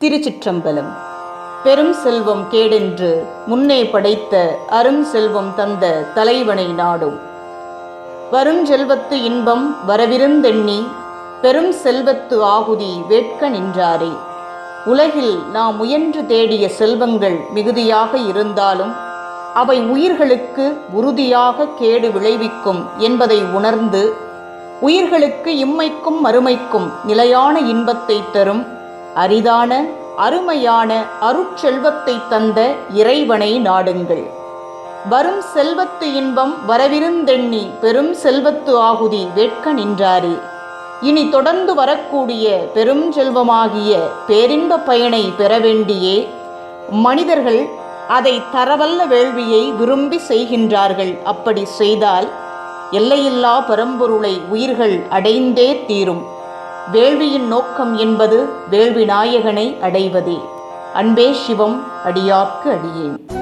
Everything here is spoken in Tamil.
திருச்சிற்றம்பலம். பெரும் செல்வம் கேடென்று முன்னே படைத்த அரும் செல்வம் தந்த தலைவனை நாடும். வருஞ்செல்வத்து இன்பம் வரவிருந்தெண்ணி பெரும் செல்வத்து ஆகுதி வேட்க நின்றாரே. உலகில் நாம் முயன்று தேடிய செல்வங்கள் மிகுதியாக இருந்தாலும் அவை உயிர்களுக்கு உறுதியாக கேடு விளைவிக்கும் என்பதை உணர்ந்து உயிர்களுக்கு இம்மைக்கும் மறுமைக்கும் நிலையான இன்பத்தை தரும் அரிதான அருமையான அருட்செல்வத்தை தந்த இறைவனை நாடுங்கள். வரும் செல்வத்து இன்பம் வரவிருந்தெண்ணி பெரும் செல்வத்து ஆகுதி வேட்க நின்றாரே. இனி தொடர்ந்து வரக்கூடிய பெரும் செல்வமாகிய பேரின்ப பயனை பெற வேண்டியே மனிதர்கள் அதை தரவல்ல வேள்வியை விரும்பி செய்கின்றார்கள். அப்படி செய்தால் எல்லையில்லா பரம்பொருளை உயிர்கள் அடைந்தே தீரும். வேள்வியின் நோக்கம் என்பது வேள்வி நாயகனை அடைவதே. அன்பே சிவம் அடியார்க்கு அடியேன்.